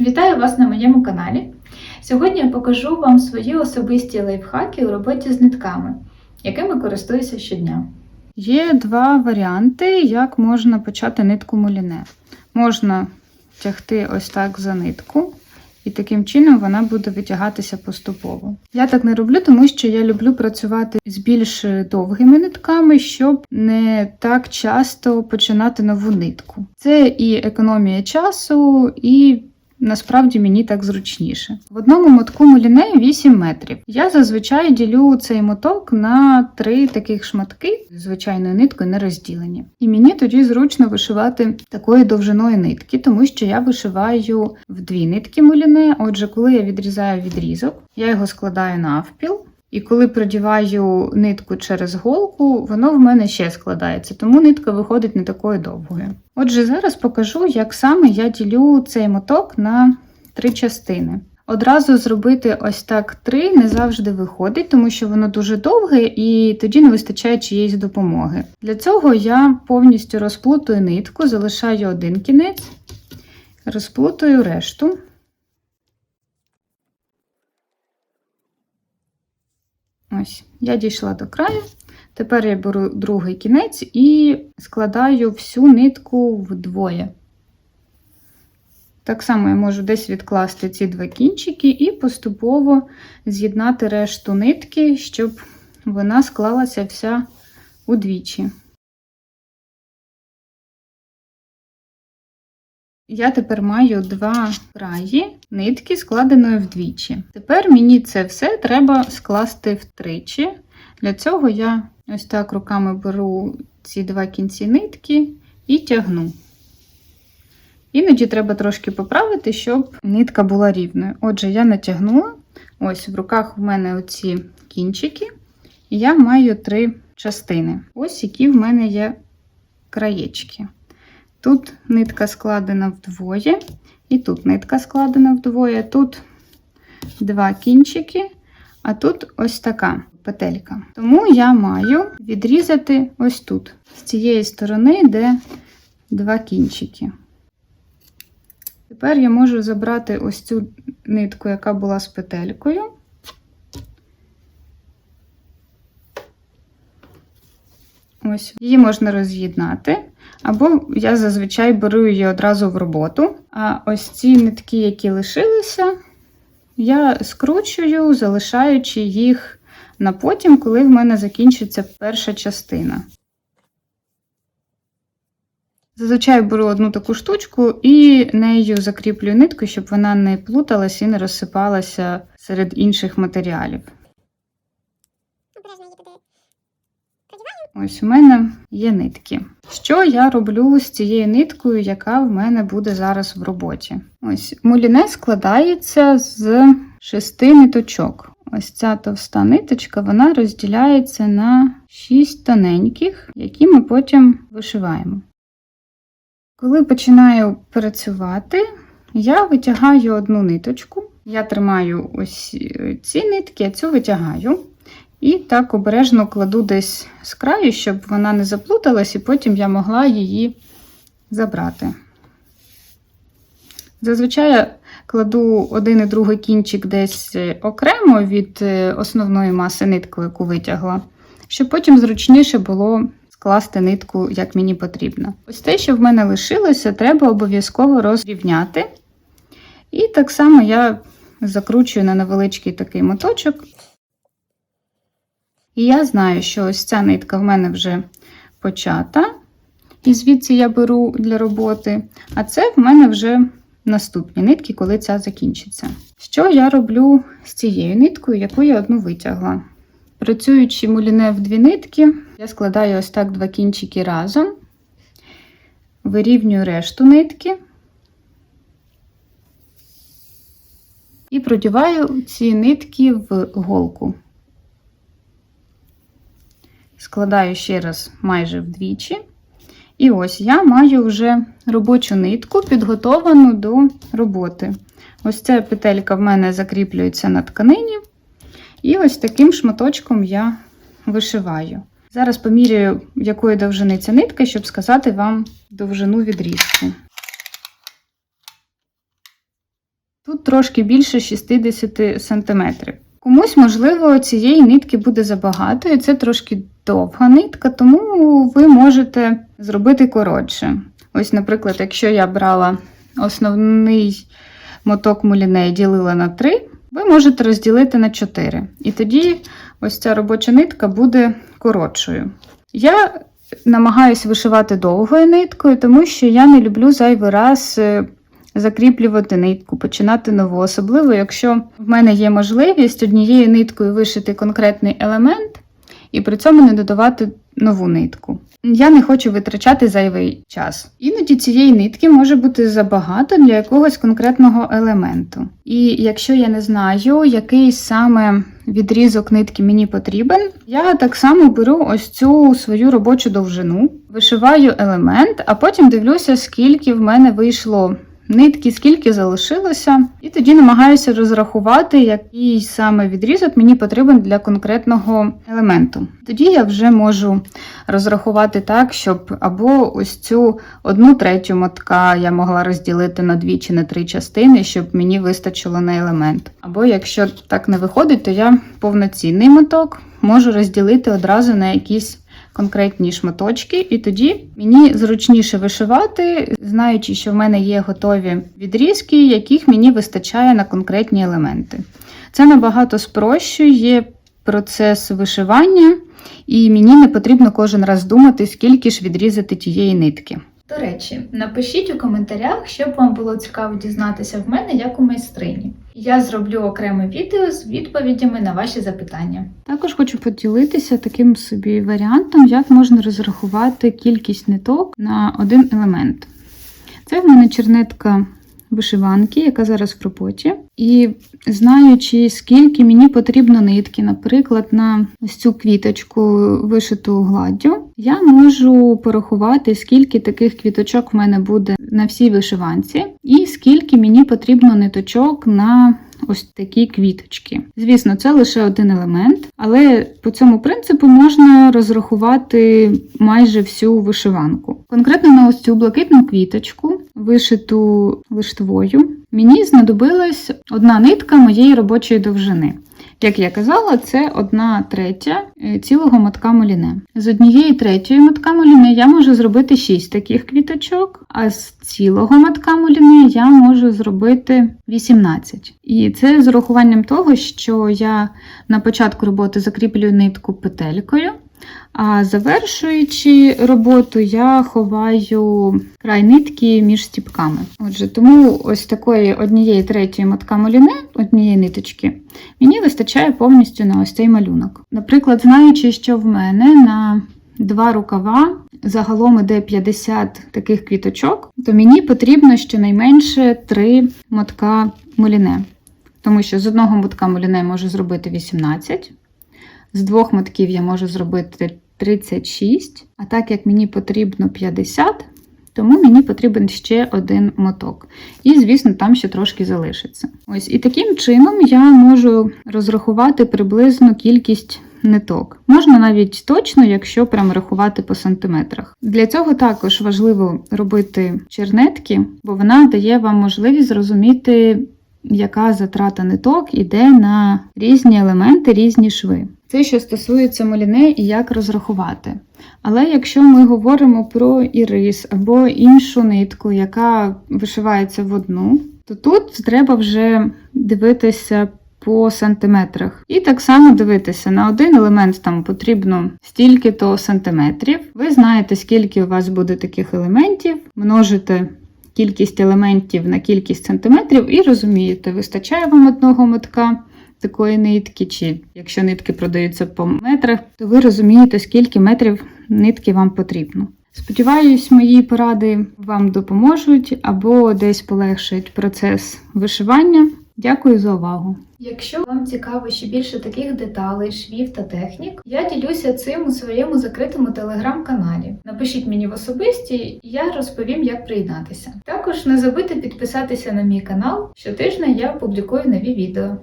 Вітаю вас на моєму каналі. Сьогодні я покажу вам свої особисті лайфхаки у роботі з нитками, якими користуюся щодня. Є два варіанти, як можна почати нитку муліне. Можна тягти ось так за нитку, і таким чином вона буде витягатися поступово. Я так не роблю, тому що я люблю працювати з більш довгими нитками, щоб не так часто починати нову нитку. Це і економія часу, і Насправді мені так зручніше. В одному мотку муліне 8 метрів. Я зазвичай ділю цей моток на три таких шматки, звичайною ниткою не розділені. І мені тоді зручно вишивати такою довжиною нитки, тому що я вишиваю в дві нитки муліне. Отже, коли я відрізаю відрізок, я його складаю навпіл. І коли продіваю нитку через голку, воно в мене ще складається, тому нитка виходить не такою довгою. Отже, зараз покажу, як саме я ділю цей моток на три частини. Одразу зробити ось так три не завжди виходить, тому що воно дуже довге і тоді не вистачає чиєїсь допомоги. Для цього я повністю розплутую нитку, залишаю один кінець, розплутую решту. Ось, я дійшла до краю. Тепер я беру другий кінець і складаю всю нитку вдвоє. Так само я можу десь відкласти ці два кінчики і поступово з'єднати решту нитки, щоб вона склалася вся удвічі. Я тепер маю два краї нитки, складеної вдвічі. Тепер мені це все треба скласти втричі. Для цього я ось так руками беру ці два кінці нитки і тягну. Іноді треба трошки поправити, щоб нитка була рівною. Отже, я натягнула, ось в руках в мене оці кінчики, і я маю три частини. Ось які в мене є краєчки. Тут нитка складена вдвоє, і тут нитка складена вдвоє, тут два кінчики, а тут ось така петелька. Тому я маю відрізати ось тут, з цієї сторони, де два кінчики. Тепер я можу забрати ось цю нитку, яка була з петелькою. Ось, її можна роз'єднати. Або я зазвичай беру її одразу в роботу. А ось ці нитки, які лишилися, я скручую, залишаючи їх на потім, коли в мене закінчиться перша частина. Зазвичай беру одну таку штучку і нею закріплюю нитку, щоб вона не плуталась і не розсипалася серед інших матеріалів. Ось у мене є нитки. Що я роблю з цією ниткою, яка в мене буде зараз в роботі? Ось муліне складається з шести ниточок. Ось ця товста ниточка вона розділяється на шість тоненьких, які ми потім вишиваємо. Коли починаю працювати, я витягаю одну ниточку. Я тримаю ось ці нитки, а цю витягаю. І так обережно кладу десь з краю, щоб вона не заплуталась, і потім я могла її забрати. Зазвичай кладу один і другий кінчик десь окремо від основної маси нитки, яку витягла, щоб потім зручніше було скласти нитку, як мені потрібно. Ось те, що в мене лишилося, треба обов'язково розрівняти. І так само я закручую на невеличкий такий моточок. І я знаю, що ось ця нитка в мене вже почата, і звідси я беру для роботи, а це в мене вже наступні нитки, коли ця закінчиться. Що я роблю з цією ниткою, яку я одну витягла? Працюючи муліне в дві нитки, я складаю ось так два кінчики разом, вирівнюю решту нитки і продіваю ці нитки в голку. Складаю ще раз майже вдвічі. І ось я маю вже робочу нитку, підготовану до роботи. Ось ця петелька в мене закріплюється на тканині. І ось таким шматочком я вишиваю. Зараз поміряю, якої довжини ця нитка, щоб сказати вам довжину відрізку. Тут трошки більше 60 см. Комусь, можливо, цієї нитки буде забагато, і це трошки довга нитка, тому ви можете зробити коротше. Ось, наприклад, якщо я брала основний моток муліне і ділила на 3, ви можете розділити на 4. І тоді ось ця робоча нитка буде коротшою. Я намагаюся вишивати довгою ниткою, тому що я не люблю зайвий раз е, закріплювати нитку, починати нову, особливо, якщо в мене є можливість однією ниткою вишити конкретний елемент і при цьому не додавати нову нитку. Я не хочу витрачати зайвий час. Іноді цієї нитки може бути забагато для якогось конкретного елементу. І якщо я не знаю, який саме відрізок нитки мені потрібен, я так само беру ось цю свою робочу довжину, вишиваю елемент, а потім дивлюся, скільки в мене вийшло нитки, скільки залишилося, і тоді намагаюся розрахувати, який саме відрізок мені потрібен для конкретного елементу. Тоді я вже можу розрахувати так, щоб або ось цю одну третю мотка я могла розділити на дві чи на три частини, щоб мені вистачило на елемент. Або якщо так не виходить, то я повноцінний моток можу розділити одразу на якісь конкретні шматочки, і тоді мені зручніше вишивати, знаючи, що в мене є готові відрізки, яких мені вистачає на конкретні елементи. Це набагато спрощує процес вишивання, і мені не потрібно кожен раз думати, скільки ж відрізати тієї нитки. До речі, напишіть у коментарях, щоб вам було цікаво дізнатися в мене як у майстрині. Я зроблю окреме відео з відповідями на ваші запитання. Також хочу поділитися таким собі варіантом, як можна розрахувати кількість ниток на один елемент. Це в мене чернетка вишиванки, яка зараз в роботі. І знаючи, скільки мені потрібно нитки, наприклад, на ось цю квіточку вишиту гладдю, я можу порахувати, скільки таких квіточок в мене буде на всій вишиванці, і скільки мені потрібно ниточок на ось такі квіточки. Звісно, це лише один елемент, але по цьому принципу можна розрахувати майже всю вишиванку. Конкретно на ось цю блакитну квіточку, вишиту лиштвою, мені знадобилась одна нитка моєї робочої довжини. Як я казала, це одна третя е, цілого мотка моліне. З однієї третьої мотка моліне я можу зробити 6 таких квіточок, а з цілого мотка моліне я можу зробити 18. І це з урахуванням того, що я на початку роботи закріплюю нитку петелькою. А завершуючи роботу, я ховаю край нитки між стіпками. Отже, тому ось такої однієї третьої мотка моліне, однієї ниточки, мені вистачає повністю на ось цей малюнок. Наприклад, знаючи, що в мене на два рукава загалом іде 50 таких квіточок, то мені потрібно щонайменше 3 мотка моліне. Тому що з одного мотка моліне я можу зробити 18. З двох мотків я можу зробити 36, а так як мені потрібно 50, тому мені потрібен ще один моток. І, звісно, там ще трошки залишиться. Ось, і таким чином я можу розрахувати приблизну кількість ниток. Можна навіть точно, якщо прям рахувати по сантиметрах. Для цього також важливо робити чернетки, бо вона дає вам можливість зрозуміти, яка затрата ниток іде на різні елементи, різні шви. Це що стосується моліне і як розрахувати. Але якщо ми говоримо про ірис або іншу нитку, яка вишивається в одну, то тут треба вже дивитися по сантиметрах. І так само дивитися, на один елемент там потрібно стільки-то сантиметрів. Ви знаєте, скільки у вас буде таких елементів, множите кількість елементів на кількість сантиметрів і розумієте, вистачає вам одного мотка такої нитки, чи якщо нитки продаються по метрах, то ви розумієте, скільки метрів нитки вам потрібно. Сподіваюсь, мої поради вам допоможуть або десь полегшать процес вишивання. Дякую за увагу! Якщо вам цікаво ще більше таких деталей, швів та технік, я ділюся цим у своєму закритому телеграм-каналі. Напишіть мені в особисті, і я розповім, як приєднатися. Також не забудьте підписатися на мій канал. Щотижня я публікую нові відео.